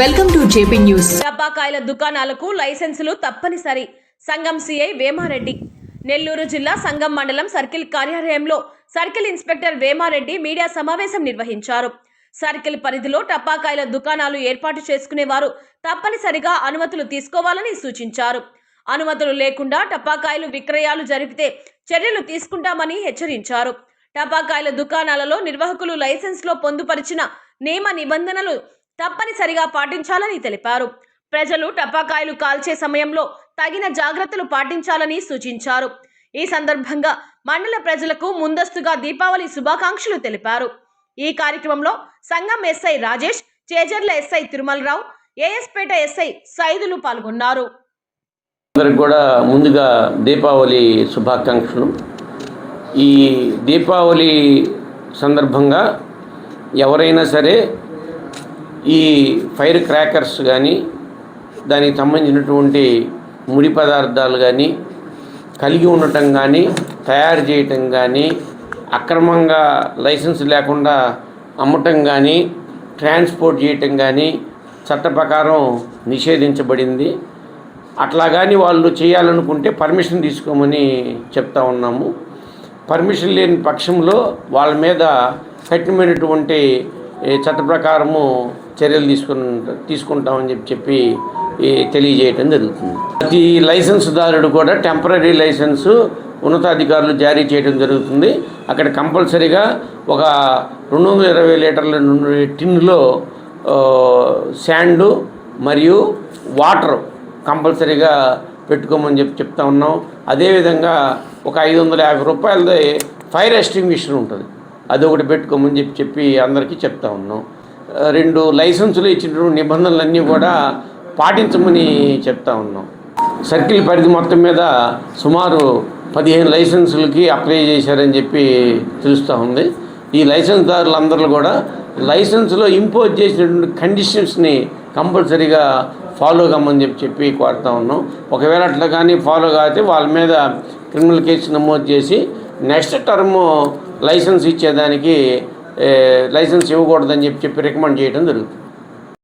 Welcome to JP news టపాకాయల దుకాణాలకు లైసెన్సులు తప్పనిసరి. సంఘం సిఐ వేమారెడ్డి. నెల్లూరు జిల్లా సంఘం మండలం సర్కిల్ కార్యాలయంలో సర్కిల్ ఇన్స్పెక్టర్ వేమారెడ్డి మీడియా సమావేశం నిర్వహించారు. సర్కిల్ పరిధిలో టపాకాయల దుకాణాలు ఏర్పాటు చేసుకునేవారు తప్పనిసరిగా అనుమతులు తీసుకోవాలని సూచించారు. అనుమతులు లేకుండా టపాకాయలు విక్రయాలు జరిపితే చర్యలు తీసుకుంటామని హెచ్చరించారు. టపాకాయల దుకాణాలలో నిర్వాహకులు లైసెన్స్లో పొందుపరిచిన నియమ నిబంధనలు తప్పనిసరిగా పాటించాలని తెలిపారు. ప్రజలు టపాకాయలు కాల్చే సమయంలో తగిన జాగ్రత్తలు పాటించాలని సూచించారు. ఈ సందర్భంగా మండల ప్రజలకు ముందస్తుగా దీపావళి శుభాకాంక్షలు తెలిపారు. ఈ కార్యక్రమంలో సంఘం SI Rajesh Chejerla SI Tirumalarao AS Peta SI Saidulu పాల్గొన్నారు. అందరికి కూడా ముందుగా దీపావళి శుభాకాంక్షలు. ఈ దీపావళి సందర్భంగా ఎవరైనా సరే ఈ ఫైర్ క్రాకర్స్ కానీ దానికి సంబంధించినటువంటి ముడి పదార్థాలు కానీ కలిగి ఉండటం కానీ తయారు చేయటం కానీ అక్రమంగా లైసెన్స్ లేకుండా అమ్మటం కానీ ట్రాన్స్పోర్ట్ చేయటం కానీ చట్ట ప్రకారం నిషేధించబడింది. అట్లా కానీ వాళ్ళు చేయాలనుకుంటే పర్మిషన్ తీసుకోమని చెప్తా ఉన్నాము. పర్మిషన్ లేని పక్షంలో వాళ్ళ మీద కఠినమైనటువంటి చట్ట ప్రకారము చర్యలు తీసుకుని తీసుకుంటామని చెప్పి చెప్పి తెలియజేయటం జరుగుతుంది. ప్రతి లైసెన్స్దారుడు కూడా టెంపరీ లైసెన్సు ఉన్నతాధికారులు జారీ చేయడం జరుగుతుంది. అక్కడ కంపల్సరీగా ఒక రెండు వందల ఇరవై లీటర్ల నుండి టిన్నులో శాండు మరియు వాటర్ కంపల్సరీగా పెట్టుకోమని చెప్పి చెప్తా ఉన్నాం. అదేవిధంగా ఒక ఐదు వందల యాభై రూపాయలది ఫైర్ ఎస్టింగ్విషన్ ఉంటుంది. అది ఒకటి పెట్టుకోమని చెప్పి చెప్పి అందరికీ చెప్తా ఉన్నాం. రెండు లైసెన్సులు ఇచ్చినటువంటి నిబంధనలన్నీ కూడా పాటించమని చెప్తా ఉన్నాం. సర్కిల్ పరిధి మొత్తం మీద సుమారు పదిహేను లైసెన్సులకి అప్లై చేశారని చెప్పి తెలుస్తూ ఉంది. ఈ లైసెన్స్దారులందరూ కూడా లైసెన్స్లో ఇంపోజ్ చేసినటువంటి కండిషన్స్ని కంపల్సరీగా ఫాలో కమ్మని చెప్పి చెప్పి కోరుతా ఉన్నాం. ఒకవేళ అట్లా కానీ ఫాలో కాకపోతే వాళ్ళ మీద క్రిమినల్ కేసు నమోదు చేసి నెక్స్ట్ టర్మ్ లైసెన్స్ ఇచ్చేదానికి లైసెన్స్ ఇవ్వకూడదని చెప్పి చెప్పి రికమెండ్ చేయడం జరుగుతుంది.